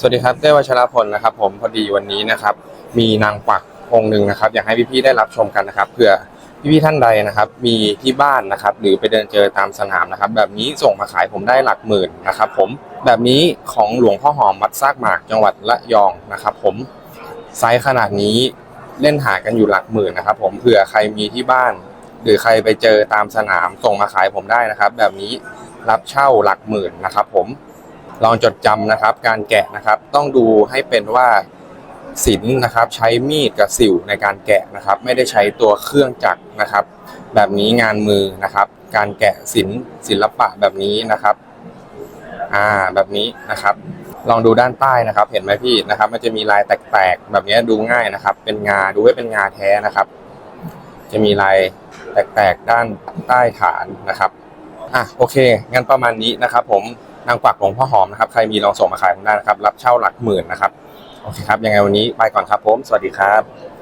สวัสดีครับเต้วัชรพลนะครับ ผมพอดีวันนี้นะครับ มีนางกวักองค์หนึ่งนะครับ อยากให้พี่ๆได้รับชมกันนะครับเผื่อพี่ๆท่านใดนะครับ มีที่บ้านนะครับ หรือไปเดินเจอตามสนามนะครับ แบบนี้ส่งมาขายผมได้หลักหมื่นนะครับ ผมแบบนี้ของหลวงพ่อหอมวัดซากหมากจังหวัดระยองนะครับ ผมไซส์ขนาดนี้เล่นหากันอยู่หลักหมื่นนะครับ ผมเผื่อใครมีที่บ้าน หรือใครไปเจอตามสนามส่งมาขายผมได้นะครับ แบบนี้รับเช่าหลักหมื่นนะครับ ผม ลองจดจำนะครับ การแกะนะครับต้องดูให้เป็นว่าศิลป์นะครับใช้มีดกับสิวในการแกะนะครับ ไม่ได้ใช้ตัวเครื่องจักรนะครับ แบบนี้งานมือนะครับ การแกะศิลป์ศิลปะแบบนี้นะครับอ่าแบบนี้นะครับ ลองดูด้านใต้นะครับ เห็นไหมพี่นะครับ มันจะมีลายแตกๆแบบนี้ดูง่ายนะครับ เป็นงาดูไว้เป็นงาแท้นะครับ จะมีลายแตกๆด้านใต้ฐานนะครับอะโอเคงั้นประมาณนี้นะครับ ผม นางกวักหลวงพ่อหอมนะครับ ใครมีลองส่งมาขายผมได้นะครับ รับเช่าหลักหมื่นนะครับ โอเคครับ ยังไงวันนี้ไปก่อนครับผม สวัสดีครับ